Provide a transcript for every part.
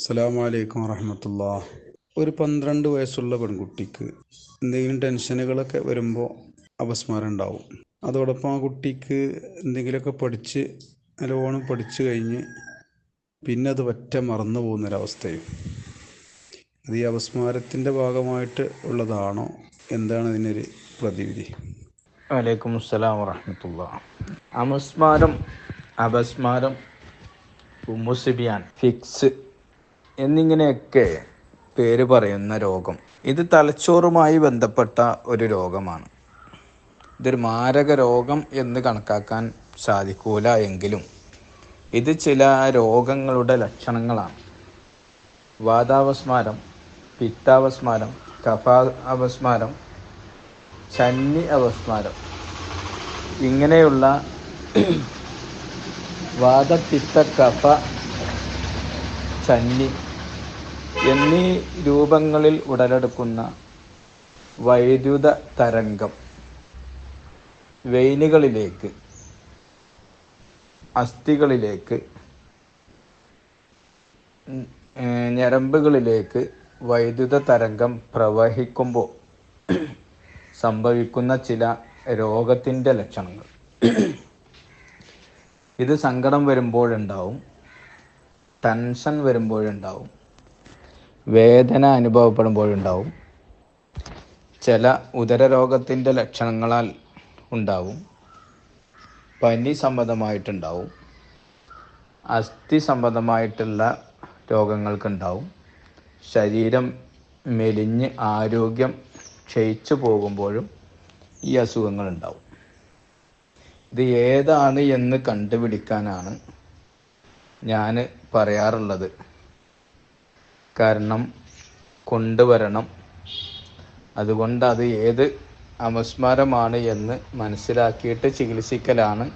അസ്സലാമലൈക്കും വറഹമത്തുള്ള. ഒരു പന്ത്രണ്ട് വയസ്സുള്ള പെൺകുട്ടിക്ക് എന്തെങ്കിലും ടെൻഷനുകളൊക്കെ വരുമ്പോൾ അപസ്മാരം ഉണ്ടാവും അതോടൊപ്പം ആ കുട്ടിക്ക് എന്തെങ്കിലുമൊക്കെ പഠിച്ച് നല്ലോണം പഠിച്ചു കഴിഞ്ഞ് പിന്നെ അത് ഒറ്റ മറന്നു പോകുന്നൊരവസ്ഥയും. അത് ഈ അപസ്മാരത്തിന്റെ ഭാഗമായിട്ട് ഉള്ളതാണോ? എന്താണ് ഇതിനൊരു പ്രതിവിധി? വലൈക്കും അസ്സലാം വറഹമത്തുള്ള. അമസ്മാരം അപസ്മാരം ഉമ്മുസിബിയാൻ ഫിക്സ് എന്നിങ്ങനെയൊക്കെ പേര് പറയുന്ന രോഗം. ഇത് തലച്ചോറുമായി ബന്ധപ്പെട്ട ഒരു രോഗമാണ്. ഇതൊരു മാരക രോഗം എന്ന് കണക്കാക്കാൻ സാധിക്കൂല എങ്കിലും ഇത് ചില രോഗങ്ങളുടെ ലക്ഷണങ്ങളാണ്. വാതാവസ്മാരം പിത്താവസ്മാരം കഫാ അവസ്മാരം ചന്നി അവസ്മാരം. ഇങ്ങനെയുള്ള വാദപിത്ത കഫ ചന്നി എന്നീ രൂപങ്ങളിൽ ഉടലെടുക്കുന്ന വൈദ്യുത തരംഗം വെയിനുകളിലേക്ക് അസ്ഥികളിലേക്ക് ഞരമ്പുകളിലേക്ക് വൈദ്യുത തരംഗം പ്രവഹിക്കുമ്പോൾ സംഭവിക്കുന്ന ചില രോഗത്തിന്റെ ലക്ഷണങ്ങൾ. ഇത് സങ്കടം വരുമ്പോഴുണ്ടാവും ടെൻഷൻ വരുമ്പോഴുണ്ടാവും വേദന അനുഭവപ്പെടുമ്പോഴുണ്ടാവും. ചില ഉദരരോഗത്തിന്റെ ലക്ഷണങ്ങളാൽ ഉണ്ടാവും. പനി സംബന്ധമായിട്ടുണ്ടാവും. അസ്ഥി സംബന്ധമായിട്ടുള്ള രോഗങ്ങൾക്കുണ്ടാവും. ശരീരം മെലിഞ്ഞ് ആരോഗ്യം ക്ഷയിച്ചു പോകുമ്പോഴും ഈ അസുഖങ്ങൾ ഉണ്ടാവും ഇത് ഏതാണ് എന്ന് കണ്ടുപിടിക്കാനാണ് ഞാൻ പറയാറുള്ളത്. കാരണം കൊണ്ടുവരണം. അതുകൊണ്ട് അത് ഏത് അപസ്മാരമാണ് എന്ന് മനസ്സിലാക്കിയിട്ട് ചികിത്സിക്കലാണ്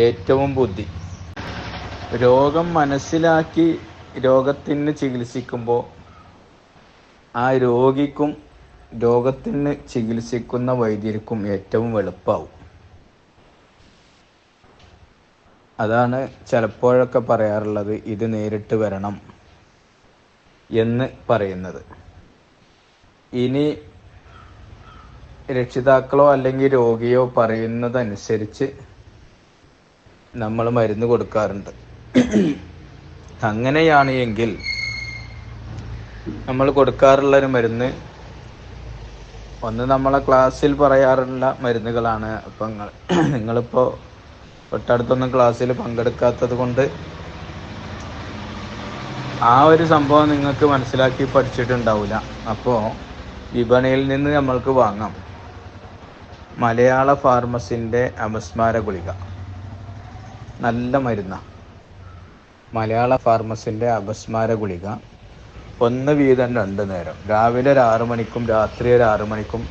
ഏറ്റവും ബുദ്ധി. രോഗം മനസ്സിലാക്കി രോഗത്തിന് ചികിത്സിക്കുമ്പോൾ ആ രോഗിക്കും രോഗത്തിന് ചികിത്സിക്കുന്ന വൈദ്യർക്കും ഏറ്റവും എളുപ്പമാവും അതാണ് ചിലപ്പോഴൊക്കെ പറയാറുള്ളത് ഇത് നേരിട്ട് വരണം. എന്ന് പറയുന്നത്. ഇനി രക്ഷിതാക്കളോ അല്ലെങ്കിൽ രോഗിയോ പറയുന്നതനുസരിച്ച് നമ്മൾ മരുന്ന് കൊടുക്കാറുണ്ട്. അങ്ങനെയാണ് എങ്കിൽ നമ്മൾ കൊടുക്കാറുള്ള ഒരു മരുന്ന് ഒന്ന് നമ്മളെ ക്ലാസ്സിൽ പറയാറുള്ള മരുന്നുകളാണ്. അപ്പം നിങ്ങളിപ്പോൾ തൊട്ടടുത്തൊന്നും ക്ലാസ്സിൽ പങ്കെടുക്കാത്തത് കൊണ്ട് ആ ഒരു സംഭവം നിങ്ങൾക്ക് മനസ്സിലാക്കി പഠിച്ചിട്ടുണ്ടാവില്ല അപ്പോൾ വിപണിയിൽ നിന്ന് നമ്മൾക്ക് വാങ്ങാം. മലയാള ഫാർമസിന്റെ അപസ്മാര ഗുളിക. നല്ല മരുന്ന. മലയാള ഫാർമസിന്റെ അപസ്മാര ഗുളിക. ഒന്ന് വീതം രണ്ട് നേരം. രാവിലെ ഒരു ആറു മണിക്കും രാത്രി ഒരു ആറു മണിക്കും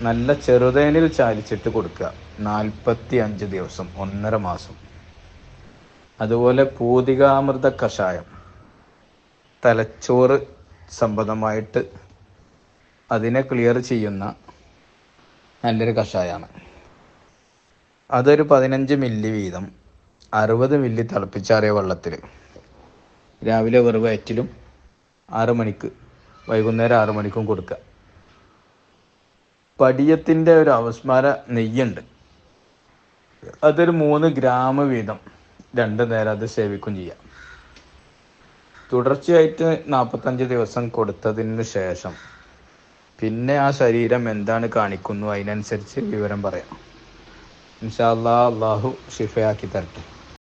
നല്ല ചെറുതേനിൽ ചാലിച്ചിട്ട് കൊടുക്കുക. നാൽപ്പത്തി അഞ്ച് ദിവസം ഒന്നര മാസം. അതുപോലെ പൂതികാമൃത കഷായം. തലച്ചോറ് സംബന്ധമായിട്ട് അതിനെ ക്ലിയർ ചെയ്യുന്ന നല്ലൊരു കഷായമാണ് അതൊരു പതിനഞ്ച് മില്ലി വീതം അറുപത് മില്ലി തിളപ്പിച്ചാറിയ വെള്ളത്തിൽ രാവിലെ വെറു വയറ്റിലും ആറ് മണിക്ക് വൈകുന്നേരം ആറ് മണിക്കും കൊടുക്കുക. പടിയത്തിന്റെ ഒരു അവസ്മാര നെയ്യുണ്ട്. അതൊരു മൂന്ന് ഗ്രാം വീതം രണ്ട് നേരം അത് സേവിക്കും ചെയ്യാം. തുടർച്ചയായിട്ട് നാൽപ്പത്തഞ്ച് ദിവസം കൊടുത്തതിന് ശേഷം. പിന്നെ ആ ശരീരം എന്താണ് കാണിക്കുന്നു? അതിനനുസരിച്ച് വിവരം പറയാം. ഇൻഷാല്ലാ അള്ളാഹു ഷിഫയാക്കി തരട്ടെ.